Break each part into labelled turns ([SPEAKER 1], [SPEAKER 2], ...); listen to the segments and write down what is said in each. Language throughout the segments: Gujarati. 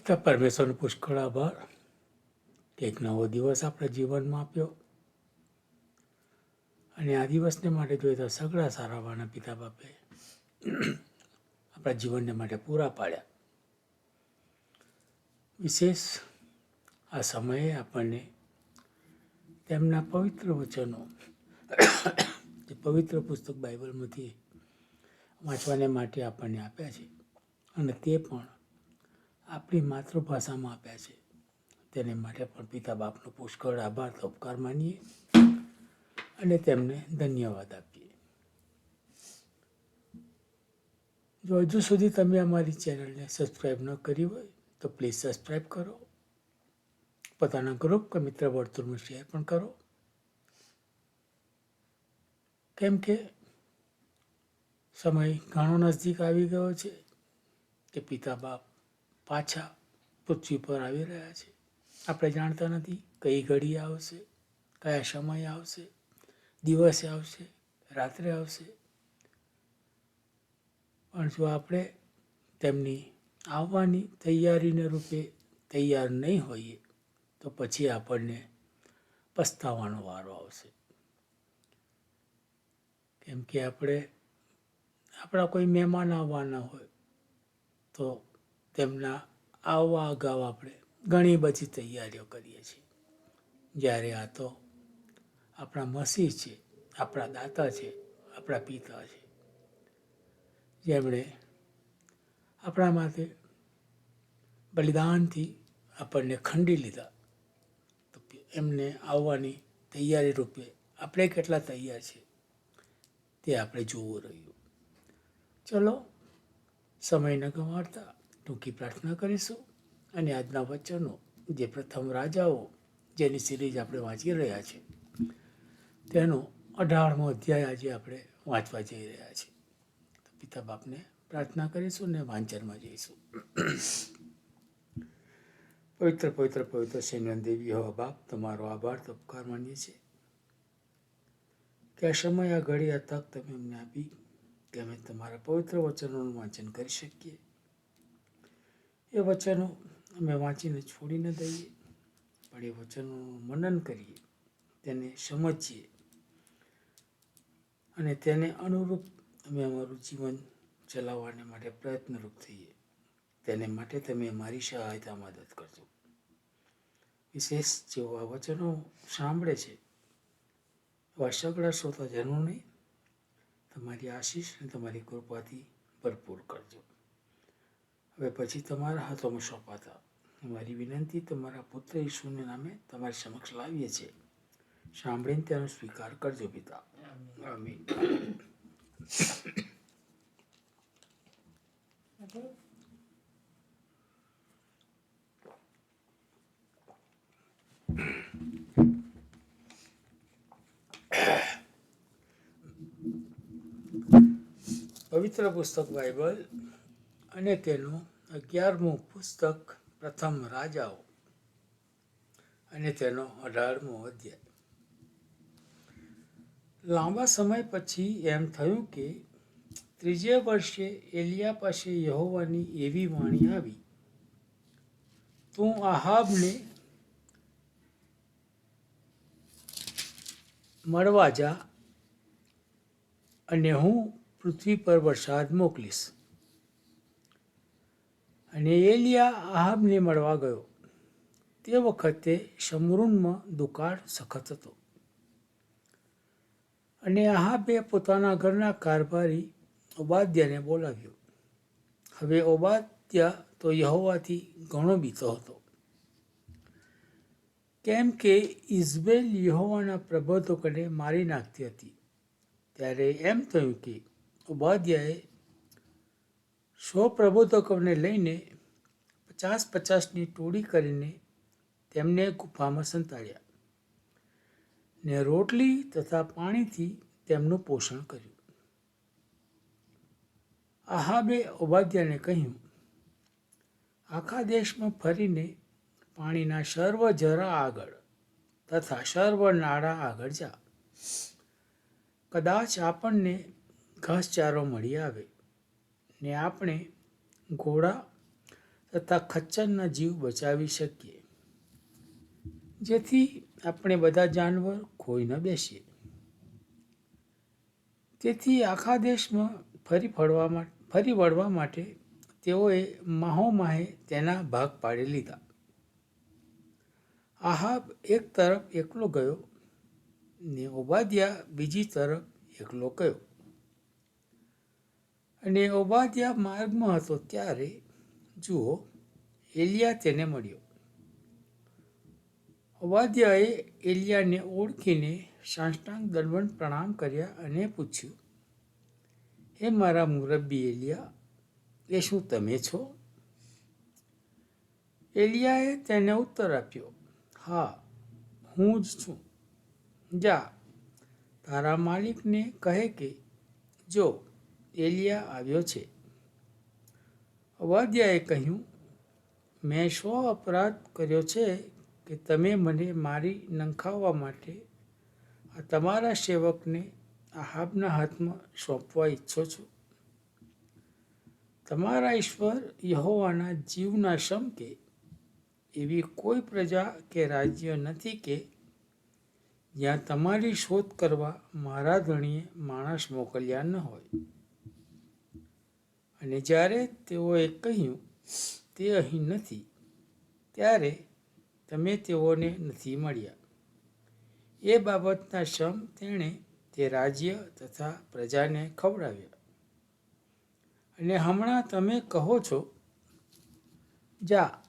[SPEAKER 1] પિતા પરમેશ્વરનો પુષ્કળ આભાર. એક નવો દિવસ આપણા જીવનમાં આપ્યો. અને આ દિવસને માટે જોઈએ તો સગળા સારાવાના પિતા બાપે આપણા જીવનને માટે પૂરા પાડ્યા. વિશેષ આ સમયે આપણને તેમના પવિત્ર વચનો, જે પવિત્ર પુસ્તક બાઇબલમાંથી વાંચવાને માટે આપણને આપ્યા છે. અને તે પણ આપણી માતૃભાષામાં આપ્યા છે. તેને માટે પણ પિતા બાપનો પુષ્કળ આભાર ઉપકાર માનીએ અને તેમને ધન્યવાદ આપીએ. જો હજુ સુધી તમે અમારી ચેનલને સબસ્ક્રાઈબ ન કરી હોય, તો પ્લીઝ સબસ્ક્રાઈબ કરો. પોતાના ગ્રુપ કે મિત્ર વર્તુળમાં શેર પણ કરો. કેમ કે સમય ઘણો નજદીક આવી ગયો છે કે પિતા બાપ પાછા પૃથ્વી પર આવી રહ્યા છે. આપણે જાણતા નથી કઈ ઘડી આવશે, કયા સમય આવશે, દિવસે આવશે, રાત્રે આવશે. પણ જો આપણે તેમની આવવાની તૈયારીને રૂપે તૈયાર નહીં હોઈએ, તો પછી આપણને પસ્તાવાનો વારો આવશે. કેમ કે આપણે, આપણા કોઈ મહેમાન આવવાના હોય, તો તેમના આવવા અગાઉ આપણે ઘણી બધી તૈયારીઓ કરીએ છીએ. જ્યારે આ તો આપણા મસીહ છે, આપણા દાતા છે, આપણા પિતા છે. જેમણે આપણા માટે બલિદાનથી આપણને ખંડી લીધા. તો એમને આવવાની તૈયારી રૂપે આપણે કેટલા તૈયાર છે તે આપણે જોવું રહ્યું. ચલો, સમય ન ગમાડતા. ટૂંકી પ્રાર્થના કરીશું અને આજના વચનો જે પ્રથમ રાજાઓ જેની સિરીઝ આપણે વાંચી રહ્યા છે, તેનો અઢારમો અધ્યાય આજે આપણે વાંચવા જઈ રહ્યા છીએ. તો પિતા બાપને પ્રાર્થના કરીશું ને વાંચનમાં જઈશું. પવિત્ર પવિત્ર પવિત્ર સેનન દેવી હો બાપ, તમારો આભાર ઉપકાર માનીએ છીએ. કે આ સમય, આ ઘડી આ તક તમે અમને આપી કે અમે તમારા પવિત્ર વચનોનું વાંચન કરી શકીએ. એ વચનો અમે વાંચીને છોડી ન દઈએ, પણ એ વચનોનું મનન કરીએ, તેને સમજીએ. અને તેને અનુરૂપ અમે અમારું જીવન ચલાવવાને માટે પ્રયત્નરૂપ થઈએ. તેને માટે તમે અમારી સહાયતા મદદ કરજો. વિશેષ જેઓ આ વચનો સાંભળે છે, એવા સગળા શ્રોતાજનોને તમારી આશીષ અને તમારી કૃપાથી ભરપૂર કરજો. હવે પછી તમારા હાથોમાં સોંપાતા. મારી વિનંતી, તમારા પુત્ર ઈશુને નામે તમારી સમક્ષ લાવીએ છીએ. સાંભળીને તેનો સ્વીકાર કરજો પિતા. પવિત્ર પુસ્તક બાઇબલ અને તેનું અગિયારમું પુસ્તક પ્રથમ રાજાઓ અને તેનો અઢારમો અધ્યાય. લાંબા સમય પછી એમ થયું કે ત્રીજે વર્ષે એલિયા પાસે યહોવાની એવી વાણી આવી, તું આહાબને મળવા જા અને હું પૃથ્વી પર વરસાદ મોકલીશ. અને એલિયા આહાબને મળવા ગયો. તે વખતે શમરૂનમાં દુકાળ સખત હતો. અને આહાબે પોતાના ઘરના કારભારી ઓબાદ્યાને બોલાવ્યો. હવે ઓબાદ્યા તો યહોવાથી ઘણો બીતો હતો. કેમ કે ઇઝબેલ યહોવાના પ્રબોધકોને મારી નાખતી હતી. ત્યારે એમ થયું કે ઉપાધ્યાએ સો પ્રબોધકોને લઈને પચાસ પચાસની ટોળી કરીને તેમને ગુફામાં સંતાડ્યા ને રોટલી તથા પાણીથી તેમનું પોષણ કર્યું. આહાબે ઉપાધ્યાને કહ્યું, આખા દેશમાં ફરીને પાણીના સર્વ જરા આગળ તથા સર્વ નાળા આગળ જા. કદાચ આપણને ઘાસચારો મળી આવે. ને આપણે ઘોડા તથા ખચ્ચરના જીવ બચાવી શકીએ. જેથી આપણે બધા જાનવર ખોઈ ન બેસીએ. તેથી આખા દેશમાં ફરી માટે ફરી વળવા માટે તેઓએ માહોમાહે તેના ભાગ પાડી લીધા. આહાબ એક તરફ એકલો ગયો ને ઓબાદ્યા બીજી તરફ એકલો ગયો. અને ઓબાદ્યા માર્ગમાં હતો ત્યારે, જુઓ, એલિયા તેને મળ્યો. ઓબાદ્યાએ એલિયાને ઓળખીને સાષ્ટાંગ દંડવત પ્રણામ કર્યા અને પૂછ્યું, હે મારા મુરબ્બી એલિયા, એ શું તમે છો? એલિયાએ તેને ઉત્તર આપ્યો, હા, હું જ છું. જા, તારા માલિકને કહે કે, જો એલિયા આવ્યો છે. અવાદ્યાએ કહ્યું, મેં શો અપરાધ કર્યો છે કે તમે મને મારી નંખાવવા માટે આ તમારા સેવકને આહાબના હાથમાં સોંપવા ઈચ્છો છો? તમારા ઈશ્વર યહોવાના જીવના શમકે એવી કોઈ પ્રજા કે રાજ્ય નથી કે જ્યાં તમારી શોધ કરવા મારા ધણીએ માણસ મોકલ્યા ન હોય. અને જ્યારે તેઓએ કહ્યું, તે અહીં નથી, ત્યારે તમે તેઓને નથી મળ્યા. એ બાબતના શ્રમ તેણે તે રાજ્ય તથા પ્રજાને ખવડાવ્યા. અને હમણાં તમે કહો છો, જા,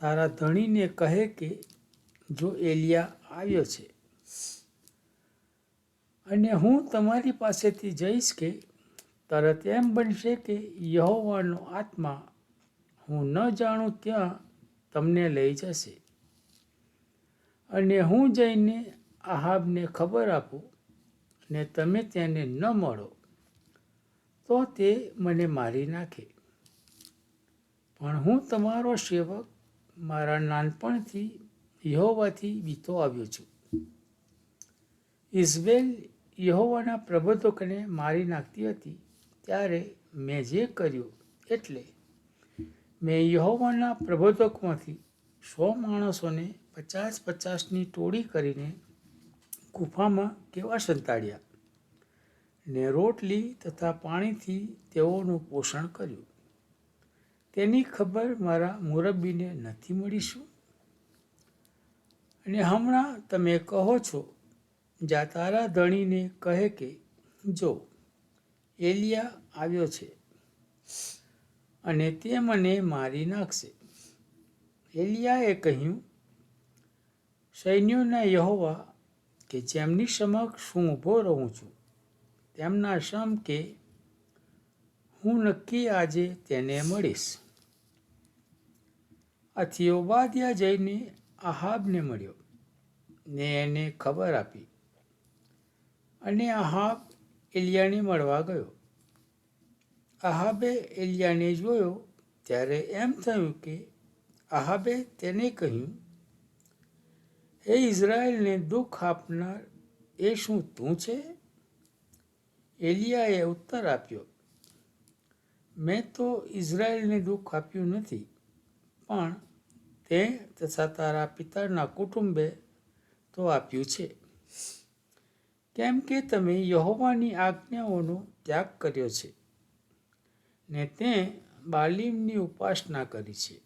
[SPEAKER 1] તારા ધણીને કહે કે જો એલિયા આવ્યો છે. અને હું તમારી પાસેથી જઈશ કે તરત એમ બનશે કે યહોવાનો આત્મા હું ન જાણું ત્યાં તમને લઈ જશે. અને હું જઈને આહાબને ખબર આપું ને તમે તેને ન મળો, તો તે મને મારી નાખે. પણ હું તમારો સેવક મારા નાનપણથી યહોવાથી બીતો આવ્યો છું. ઇઝબેલ યહોવાના પ્રબોધકને મારી નાખતી હતી. ત્યારે મેં જે કર્યું એટલે મેં યહોવાના પ્રબોધકમાંથી સો માણસોને પચાસ પચાસની ટોળી કરીને ગુફામાં કેવા સંતાડ્યા ને રોટલી તથા પાણીથી તેઓનું પોષણ કર્યું. તેની ખબર મારા મુરબ્બીને નથી મળીશું અને હમણાં તમે કહો છો, જા તારા ધણીને કહે કે, જો એલિયા આવ્યો છે અને તે મને મારી નાખશે. એલિયાએ કહ્યું, સૈન્યોના યહોવા કે જેમની સમક્ષ હું ઊભો રહું છું, તેમના સમ કે હું નક્કી આજે તેને મળીશ. આથી ઓબાદ્યા જઈને આહાબને મળ્યો ને એને ખબર આપી. અને આહાબ એલિયાને મળવા ગયો. આહાબે એલિયાને જોયો ત્યારે એમ થયું કે આહાબે તેને કહ્યું, હે ઇઝરાયલને દુઃખ આપનાર એ શું તું છે? એલિયાએ ઉત્તર આપ્યો, મેં તો ઇઝરાયલને દુઃખ આપ્યું નથી, પણ તે તથા તારા પિતાના કુટુંબે તો આપ્યું છે. કેમ કે તમે યહોવાની આજ્ઞાઓનો ત્યાગ કર્યો છે ને તે બાલીમની ઉપાસના કરી છે.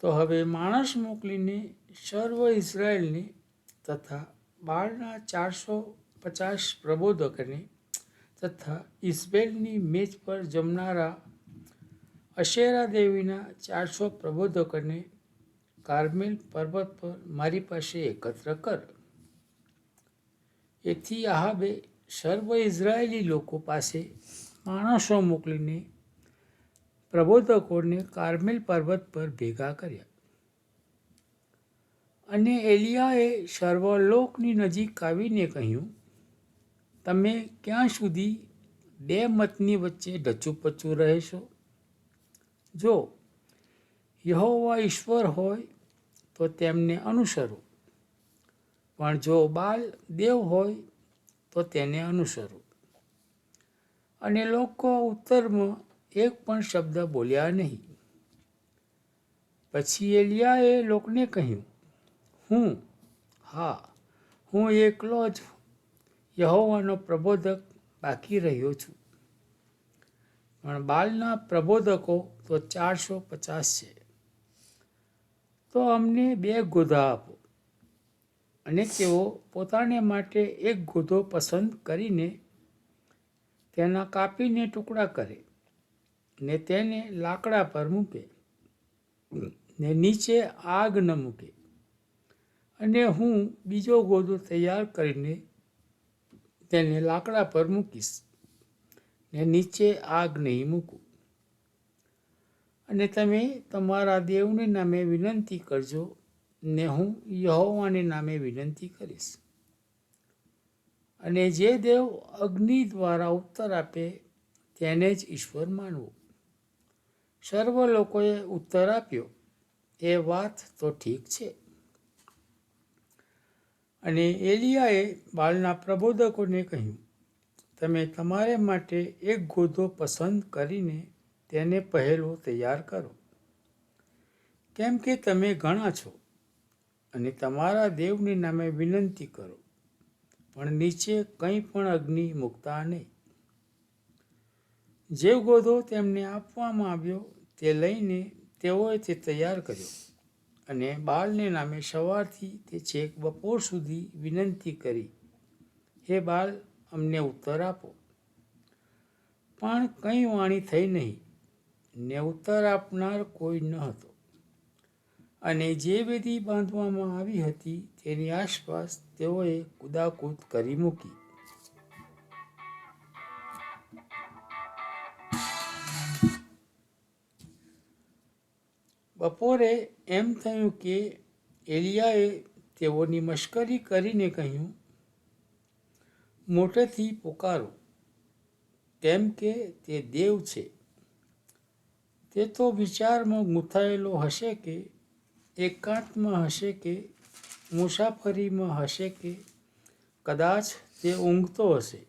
[SPEAKER 1] તો હવે માણસ મોકલીને સર્વ ઇઝરાયલને તથા બાળના ચારસો પચાસ પ્રબોધકોને તથા ઇસ્બેલની મેચ પર જમનારા અશેરા દેવીના ચારસો પ્રબોધકોને કાર્મેલ પર્વત પર મારી પાસે એકત્ર કર. એથી આહાબે સર્વ ઇઝરાયેલી લોકો પાસે માણસો મોકલીને પ્રબોધકોને કારમેલ પર્વત પર ભેગા કર્યા. અને એલિયાએ સર્વલોકની નજીક આવીને કહ્યું, તમે ક્યાં સુધી બે મતની વચ્ચે ઢચુપચું રહેશો? જો યહોવા ઈશ્વર હોય તો તેમને અનુસરો. પણ જો બાલ દેવ હોય, તો તેને અનુસરો. અને લોકો ઉત્તરમાં એક પણ શબ્દ બોલ્યા નહીં. પછી એલિયાએ લોકને કહ્યું, હું, હા, હું એકલો જ યહોવાનો પ્રબોધક બાકી રહ્યો છું. પણ બાલના પ્રબોધકો તો ચારસો પચાસ છે. તો અમને બે ગોધા આપો. અને તેઓ પોતાને માટે એક ગોધો પસંદ કરીને તેના કાપીને ટુકડા કરે ને તેને લાકડા પર મૂકે ને નીચે આગ ન મૂકે. અને હું બીજો ગોદો તૈયાર કરીને તેને લાકડા પર મૂકીશ ને નીચે આગ નહીં મૂકું. અને તમે તમારા દેવને નામે વિનંતી કરજો ને હું યહોવાને નામે વિનંતી કરીશ. અને જે દેવ અગ્નિ દ્વારા ઉત્તર આપે તેને જ ઈશ્વર માનવું. સર્વ લોકોએ ઉત્તર આપ્યો. એ વાત તો ઠીક છે. અને એલિયાએ બાલના પ્રબોધકોને કહ્યું, તમે તમારે માટે એક ગોધો પસંદ કરીને તેને પહેલો તૈયાર કરો. કેમ કે તમે ઘણા છો. અને તમારા દેવને નામે વિનંતી કરો, પણ નીચે કંઈ પણ અગ્નિ મૂકતા નહીં. જે ગોધો તેમને આપવામાં આવ્યો, તે લઈને તેઓએ તે તૈયાર કર્યો અને બાળને નામે સવારથી તે છેક બપોર સુધી વિનંતી કરી, હે બાળ, અમને ઉત્તર આપો. પણ કંઈ વાણી થઈ નહીં, ને ઉત્તર આપનાર કોઈ ન હતો. અને જે વેદી બાંધવામાં આવી હતી તેની આસપાસ તેઓએ કુદાકૂદ કરી મૂકી. બપોરે એમ થયું કે એલિયાએ તેઓની મશ્કરી કરીને કહ્યું, મોટેથી પુકારો, કેમ કે તે દેવ છે. તે તો વિચારમાં ગૂંથાયેલો હશે કે એકાંતમાં હશે કે મુસાફરીમાં હશે કે કદાચ તે ઊંઘતો હશે?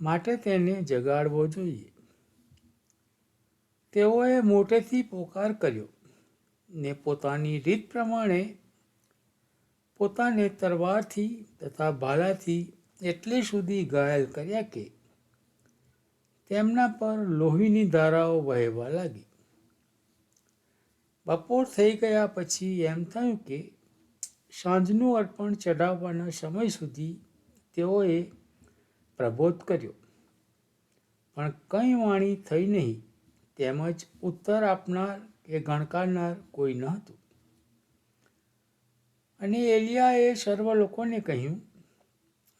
[SPEAKER 1] માટે તેને જગાડવો જોઈએ. તેઓએ મોટેથી પોકાર કર્યો ને પોતાની રીત પ્રમાણે પોતાને તરવારથી તથા ભાલાથી એટલે સુધી ઘાયલ કર્યા કે તેમના પર લોહીની ધારાઓ વહેવા લાગી. બપોર થઈ ગયા પછી એમ થયું કે સાંજનું અર્પણ ચઢાવવાના સમય સુધી તેઓએ પ્રબોધ કર્યો. પણ કંઈ વાણી થઈ નહીં, તેમજ ઉત્તર આપનાર કે ગણકારનાર કોઈ ન હતું. અને એલિયાએ સર્વ લોકોને કહ્યું,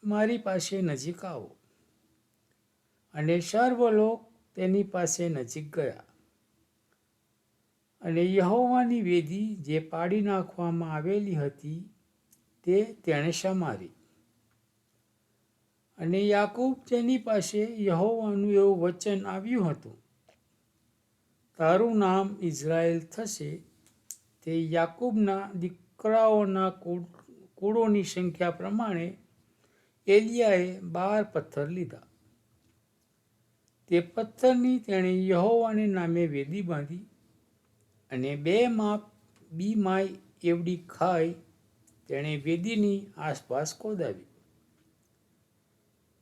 [SPEAKER 1] મારી પાસે નજીક આવો. અને સર્વ લોક તેની પાસે નજીક ગયા. અને યહોવાની વેદી જે પાડી નાખવામાં આવેલી હતી, તે તેણે સમારી. અને યાકૂબ તેની પાસે યહોવાનું એવું વચન આવ્યું હતું, તારું નામ ઇઝરાયલ થશે. તે યાકૂબના દીકરાઓના કુળ, કુળોની સંખ્યા પ્રમાણે એલિયાએ બાર પથ્થર લીધા. તે પથ્થરની તેણે યહોવાને નામે વેદી બાંધી અને બે માપ બી માય એવડી ખાઈ તેણે વેદીની આસપાસ ખોદાવી.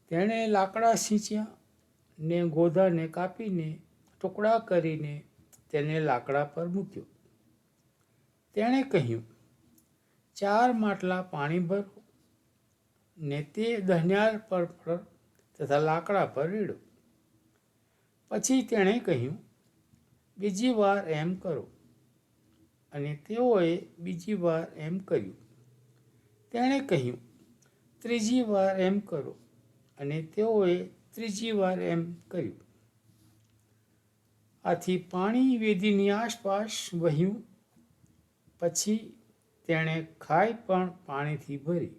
[SPEAKER 1] તેણે લાકડા સિંચ્યા ને ગોધાને કાપીને ટુકડા કરીને તેને લાકડા પર મૂક્યો. તેણે કહ્યું, ચાર માટલા પાણી ભરો ને તે ધન્યાર પર તથા લાકડા પર રેડો. પછી તેણે કહ્યું, બીજી વાર એમ કરો. અને તેઓએ બીજી વાર એમ કર્યું. તેણે કહ્યું, ત્રીજી વાર એમ કરો. અને તેઓએ ત્રીજી વાર એમ કર્યું. આથી પાણી વેદીની આસપાસ વહ્યું. પછી તેણે ખાઈ પણ પાણીથી ભરી.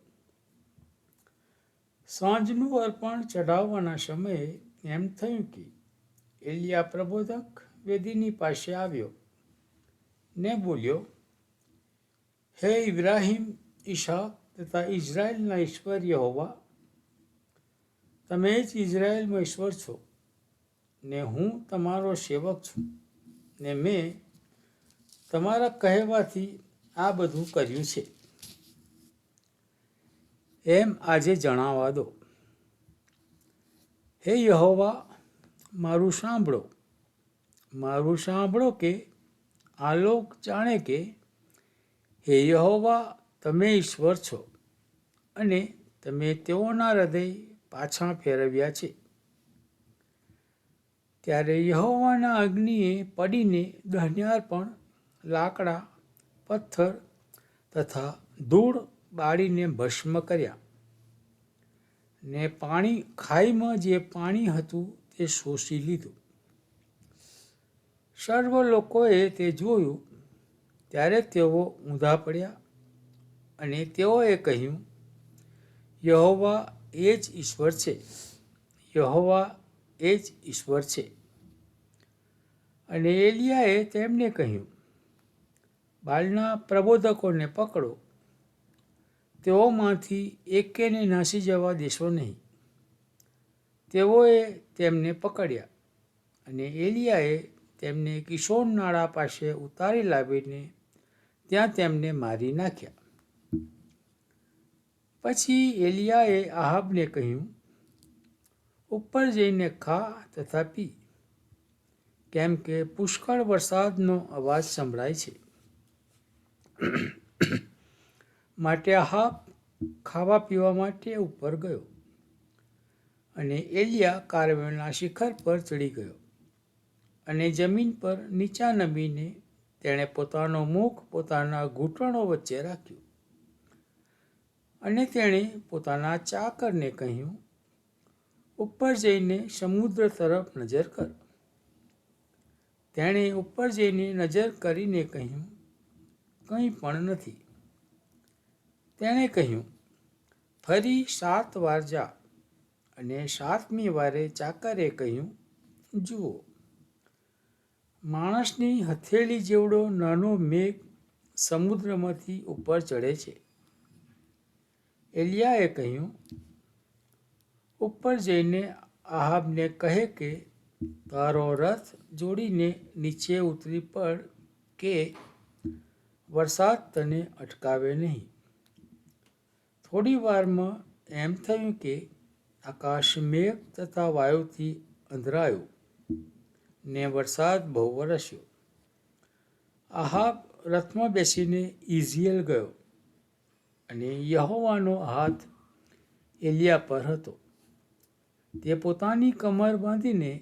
[SPEAKER 1] સાંજનું અર્પણ ચઢાવવાના સમયે એમ થયું કે એલિયા પ્રબોધક વેદીની પાસે આવ્યો. ને બોલ્યો હે ઇબ્રાહિમ ઈશાક તથા ઇઝરાયલના ઈશ્વર યહોવા તમે જ ઇઝરાયલનો ઈશ્વર છો ને હું તમારો સેવક છું ને મેં તમારા કહેવાથી આ બધું કર્યું છે. એમ આજે જણાવવા દો. હે યહોવા, મારું સાંભળો. મારું સાંભળો કે આ લોક જાણે કે, હે યહોવા, તમે ઈશ્વર છો અને તમે તેઓના હૃદય પાછા ફેરવ્યા છે. ત્યારે યહોવાના અગ્નિએ પડીને દહન્યાર પણ લાકડા, પથ્થર તથા ધૂળ બાળીને ભસ્મ કર્યા ને પાણી ખાઈમાં જે પાણી હતું તે શોષી લીધું. સર્વ લોકોએ તે જોયું. ત્યારે તેઓ ઊંધા પડ્યા અને તેઓએ કહ્યું, યહોવા એ જ ઈશ્વર છે. યહોવા એ જ ઈશ્વર છે. અને એલિયાએ તેમને કહ્યું, બાલના પ્રબોધકોને પકડો. તેઓમાંથી એકેને નાસી જવા દેશો નહીં. તેઓએ તેમને પકડ્યા અને એલિયાએ તેમને કિશોર નાળા પાસે ઉતારી લાવીને ત્યાં તેમને મારી નાખ્યા. પછી એલિયાએ આહાબને કહ્યું, ઉપર જઈને ખા તથા પી કેમ કે પુષ્કળ વરસાદનો અવાજ સંભળાય છે. માટે આહાબ ખાવા પીવા માટે ઉપર ગયો અને એલિયા કારવેલના શિખર પર ચડી ગયો. અને જમીન પર નીચા નમીને તેણે પોતાનો મુખ પોતાના ઘૂંટણો વચ્ચે રાખ્યું. અને તેણે પોતાના ચાકરને કહ્યું, ઉપર જઈને સમુદ્ર તરફ નજર કર. તેણે ઉપર જઈને નજર કરીને કહ્યું, કંઈ પણ નથી. તેણે કહ્યું, ફરી સાત વાર જા. અને સાતમી વારે ચાકરે કહ્યું, જુઓ માણસની હથેળી જેવડો નાનો મેઘ સમુદ્રમાંથી ઉપર ચડે છે. એલિયાએ કહ્યું, ઉપર જઈને આહાબને કહે કે, તારો રથ જોડીને નીચે ઉતરી પડ કે વરસાદ તને અટકાવે નહીં થોડી વારમાં એમ થયું કે, આકાશ મેઘ તથા વાયુથી અંધરાયું. ને વરસાદ બહુ વરસ્યો. આહાબ રથમાં બેસીને ઇઝીએલ ગયો અને યહોવાનો હાથ એલિયા પર હતો. તે પોતાની કમર બાંધીને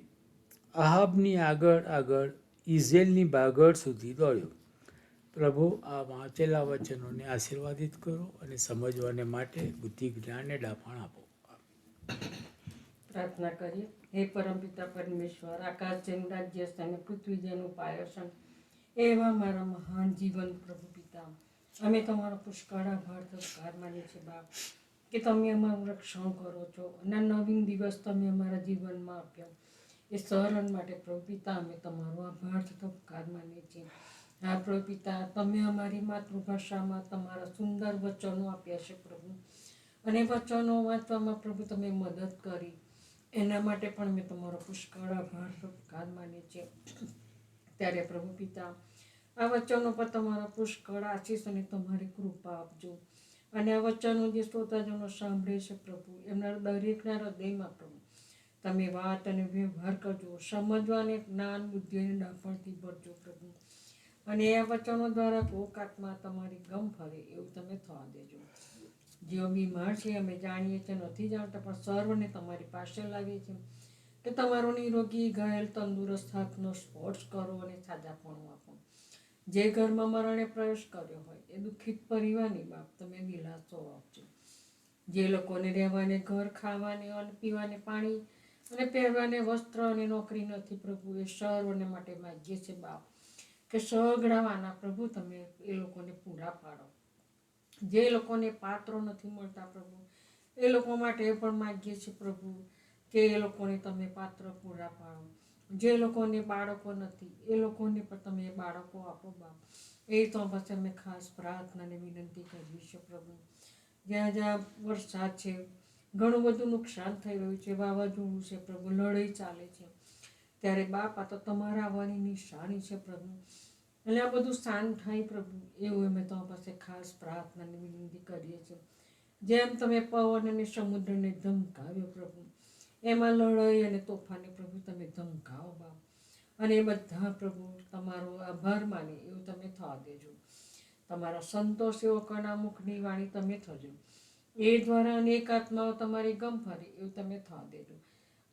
[SPEAKER 1] આહાબની આગળ આગળ ઇઝેલની બાગળ સુધી દોડ્યો. પ્રભુ, આ વાંચેલા વચનોને આશીર્વાદિત કરો અને સમજવાને માટે બુદ્ધિ જ્ઞાનને ડાફણ આપો.
[SPEAKER 2] પ્રાર્થના કરીએ. હે પરમપિતા પરમેશ્વર, આકાશ જેનું રાજ્ય અને પૃથ્વી જેનું પાયસન એવા મારા મહાન જીવન પ્રભુ પિતા, અમે તમારો પુષ્કળ આભાર સત્કાર માનીએ છીએ બાપ, કે તમે અમારું રક્ષણ કરો છો અને નવીન દિવસ તમે અમારા જીવનમાં આપ્યો. એ સહરણ માટે પ્રભુ પિતા, અમે તમારો આભાર સત્કાર માનીએ છીએ. હા પ્રભુ પિતા, તમે અમારી માતૃભાષામાં તમારા સુંદર વચનો આપ્યા છે પ્રભુ. અને વચનો વાંચવામાં પ્રભુ તમે મદદ કરી. એના માટે પણ મેં તમારો પુષ્કળ આભાર. સત્કાર માની છે ત્યારે પ્રભુ પિતા, આ વચનો પર તમારા પુષ્કળ આશીષ અને તમારી કૃપા આપજો. અને આ વચનો જે શ્રોતાજનો સાંભળે છે પ્રભુ, એમના દરેકના હૃદયમાં પ્રભુ, તમે વાત અને વ્યવહાર કરજો સમજવાને જ્ઞાન, બુદ્ધિ અને ડાફણથી ભરજો પ્રભુ. અને આ વચનો દ્વારા કોક તમારી ગમ ફરે એવું તમે થવા દેજો. જેઓ બીમાર છે અમે જાણીએ છીએ, નથી જાણતા, પણ સર્વને તમારી પાસે લાવીએ છીએ. કે તમારો નિરોગી, ઘાયલ, તંદુરસ્ત હાથનો સ્પોર્ટ્સ કરો અને સાજાપણું આપો. જે ઘરમાં મરણે પ્રવેશ કર્યો હોય, એ દુઃખિત પરિવારની બાપ તમે દિલાસો આપજો. જે લોકોને રહેવાને ઘર, ખાવાને, અન્ન, પીવાને પાણી અને પહેરવાને વસ્ત્ર અને નોકરી નથી, પ્રભુ, એ સર્વને માટે માગીએ છે બાપ. કે સગડાવાના પ્રભુ, તમે એ લોકોને પૂરા પાડો. જે લોકોને પાત્રો નથી મળતા પ્રભુ, એ લોકો માટે પણ માગીએ છીએ પ્રભુ કે એ લોકોને તમે પાત્ર પૂરા પાડો. જે લોકોને બાળકો નથી, એ લોકોને પણ તમે બાળકો આપો બાપ. એ તો પછી અમે ખાસ પ્રાર્થનાને વિનંતી કરવી છે પ્રભુ. જ્યાં જ્યાં વરસાદ છે, ઘણું બધું નુકસાન થઈ રહ્યું છે, વાવાઝોડું છે પ્રભુ, લડાઈ ચાલે છે. ત્યારે બાપ તો તમારા આવવાની નિશાની છે પ્રભુ. અને આ બધું શાંત થાય પ્રભુ, એવું અમે તો પાસે ખાસ પ્રાર્થના વિનંતી કરીએ છીએ. જેમ તમે પવન અને સમુદ્રને ધમકાવ્યો પ્રભુ, એમાં લડાઈ અને તોફાને પ્રભુ તમે ધમકાવો બાપ. અને એ બધા પ્રભુ, તમારો આભાર માને, એવું તમે થવા દેજો. તમારા એવો કણા મુખની વાણી તમે થજો. એ દ્વારા અનેક આત્માઓ તમારી ગમ ફરે, એવું તમે થવા દેજો.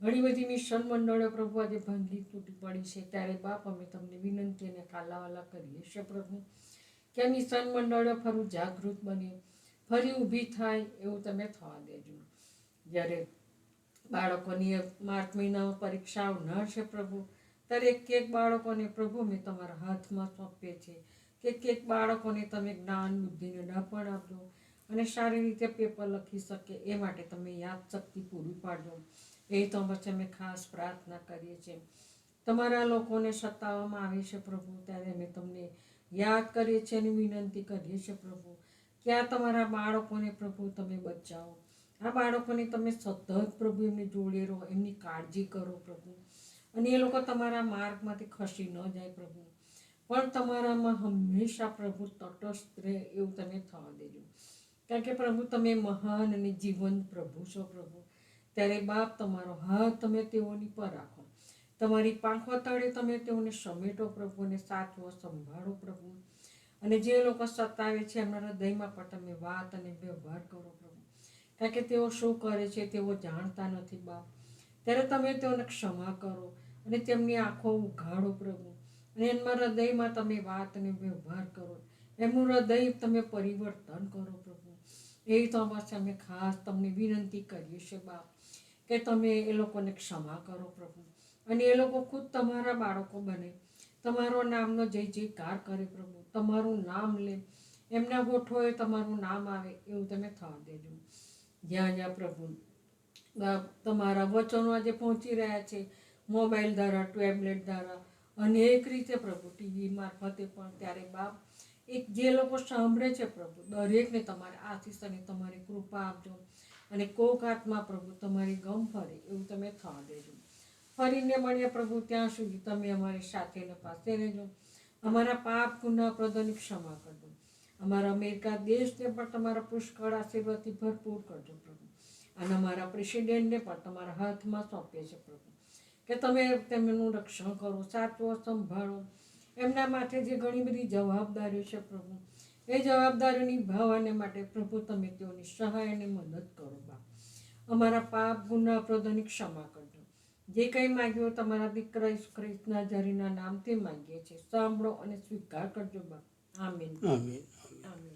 [SPEAKER 2] ઘણી બધી મિશન મંડળો પ્રભુ આજે ભાંગી તૂટી પડી છે. ત્યારે બાપ, અમે તમને વિનંતી અને કાલાવાલા કરીએ છીએ પ્રભુ, કે મિશન મંડળો ફરું જાગૃત બને, ફરી ઊભી થાય એવું તમે થવા દેજો. જ્યારે બાળકોની માર્ચ મહિનામાં પરીક્ષાઓ ન છે પ્રભુ, ત્યારે એક એક બાળકોને પ્રભુ, અમે તમારા હાથમાં સોંપીએ છીએ. કે એક બાળકોને તમે જ્ઞાન, બુદ્ધિને ડપણ આપજો અને સારી રીતે પેપર લખી શકે, એ માટે તમે યાદશક્તિ પૂરી પાડજો. એ તો વચ્ચે અમે ખાસ પ્રાર્થના કરીએ છીએ. તમારા લોકોને સતાવવામાં આવે છે પ્રભુ, ત્યારે અમે તમને યાદ કરીએ છીએ અને વિનંતી કરીએ છીએ પ્રભુ, કે આ તમારા બાળકોને પ્રભુ તમે બચાવો. આ બાળકોને તમે સતત પ્રભુ એમની જોડે રહો, એમની કાળજી કરો પ્રભુ. અને એ લોકો તમારા માર્ગમાંથી ખસી ન જાય પ્રભુ. પણ તમારામાં હંમેશા પ્રભુ તટસ્થ રહે એવું તમે થવા દેજો. કારણ કે પ્રભુ તમે મહાન અને જીવંત પ્રભુ છો પ્રભુ. ત્યારે બાપ તમારો હાથ તમે તેઓની પર રાખો. તમારી પાંખો તળે તમે તેઓને સમેટો પ્રભુ અને સાચવો સંભાળો પ્રભુ. અને જે લોકો સતાવે છે એમના હૃદયમાં પણ તમે વાત અને વ્યવહાર કરો પ્રભુ. કારણ કે તેઓ શું કરે છે તેઓ જાણતા નથી બાપ. ત્યારે તમે તેઓને ક્ષમા કરો અને તેમની આંખો ઉઘાડો પ્રભુ. અને એમના હૃદયમાં તમે વાત અને વ્યવહાર કરો. એમનું હૃદય તમે પરિવર્તન કરો પ્રભુ. એ તો અમારે અમે ખાસ તમને વિનંતી કરીએ છીએ બાપ. કે તમે એ લોકોને ક્ષમા કરો પ્રભુ. અને એ લોકો ખુદ તમારા બાળકો બને. તમારો નામનો જય જયકાર કરે પ્રભુ. તમારું નામ લે. એમના ગોઠોએ તમારું નામ આવે એવું તમે થવા દેજો. જ્યાં જ્યાં પ્રભુ તમારા વચનો આજે પહોંચી રહ્યા છે. મોબાઈલ દ્વારા, ટેબ્લેટ દ્વારા, અનેક રીતે પ્રભુ ટીવી મારફતે પણ ત્યારે બાપ એક જે લોકો સાંભળે છે પ્રભુ, દરેકને તમારે આથી અને તમારી કૃપા આપજો અને કોક આત્મા પ્રભુ તમારી ગમ ફરે એવું તમે થવા દેજો. ફરીને મળીએ પ્રભુ ત્યાં સુધી તમે અમારી સાથે ને પાસે રહેજો અમારા પાપ ગુના પ્રદોની ક્ષમા કરજો. અમારા અમેરિકા દેશને પણ તમારા પુષ્કળ આશીર્વાદથી ભરપૂર કરજો પ્રભુ. અને અમારા પ્રેસિડેન્ટને પણ તમારા હાથમાં સોંપીએ છે પ્રભુ. કે તમે તેમનું રક્ષણ કરો, સાચવો, સંભાળો. એમના માટે જે ઘણી બધી જવાબદારીઓ છે પ્રભુ એ જવાબદારીઓ નિભાવવાને માટે પ્રભુ તમે તેઓની સહાય અને મદદ કરો બા. અમારા પાપ ગુના પ્રદોની ક્ષમા કરજો. જે કંઈ માગ્યો તમારા દીકરા ઈસુ ખ્રિસ્તના જરીના નામથી માંગીએ છીએ. સાંભળો અને સ્વીકાર કરજો બા. આમીન.
[SPEAKER 1] આમીન.